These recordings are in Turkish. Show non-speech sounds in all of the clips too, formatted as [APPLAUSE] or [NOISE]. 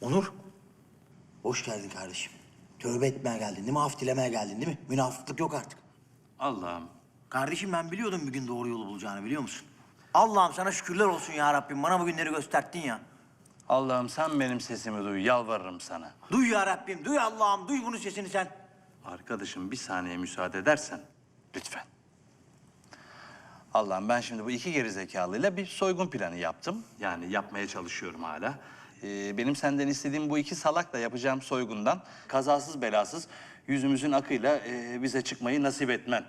Onur. Hoş geldin kardeşim. Tövbe etmeye geldin değil mi? Af dilemeye geldin değil mi? Münafıklık yok artık. Allah'ım. Kardeşim ben biliyordum bir gün doğru yolu bulacağını biliyor musun? Allah'ım sana şükürler olsun ya Rabbim. Bana bu günleri gösterdin ya. Allah'ım sen benim sesimi duy. Yalvarırım sana. Duy ya Rabbim, duy Allah'ım, duy bunun sesini sen. Arkadaşım bir saniye müsaade edersen lütfen. Allah'ım ben şimdi bu iki gerizekalıyla bir soygun planı yaptım. Yani yapmaya çalışıyorum hala. Ee, benim senden istediğim bu iki salakla yapacağım soygundan kazasız belasız yüzümüzün akıyla e, bize çıkmayı nasip etmen.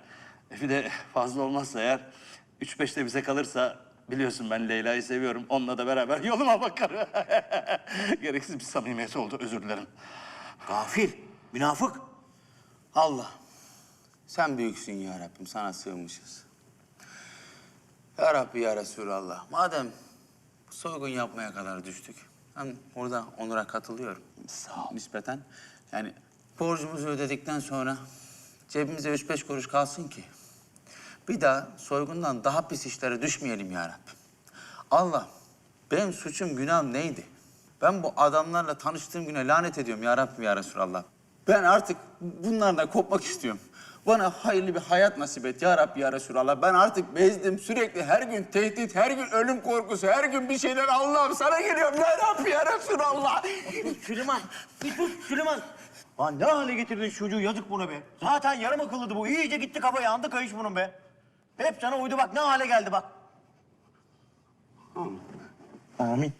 Bir de fazla olmazsa eğer üç beşte bize kalırsa biliyorsun ben Leyla'yı seviyorum. Onunla da beraber [LAUGHS] yoluma bakarım. [LAUGHS] Gereksiz bir samimiyet oldu özür dilerim. Gafil, münafık. Allah. Sen büyüksün ya Rabbim, sana sığınmışız. Ya Rabbi ya Resulallah, madem soygun yapmaya kadar düştük, ben orada Onur'a katılıyorum. Sağ ol. Nispeten. Yani borcumuzu ödedikten sonra cebimize üç beş kuruş kalsın ki bir daha soygundan daha pis işlere düşmeyelim ya Rabbim. Allah, benim suçum günahım neydi? Ben bu adamlarla tanıştığım güne lanet ediyorum ya Rabbim ya Resulallah. Ben artık bunlardan kopmak istiyorum. Bana hayırlı bir hayat nasip et ya Rabbi ya Resulallah. Ben artık bezdim. Sürekli her gün tehdit, her gün ölüm korkusu, her gün bir şeyler Allah'ım sana geliyorum ya Rabbi ya Resulallah. Süleyman, bir dur Süleyman. Lan ne hale getirdin şu çocuğu yazık buna be. Zaten yarım akıllıydı bu. İyice gitti kafa yandı kayış bunun be. Hep sana uydu bak ne hale geldi bak. Amin. Amin.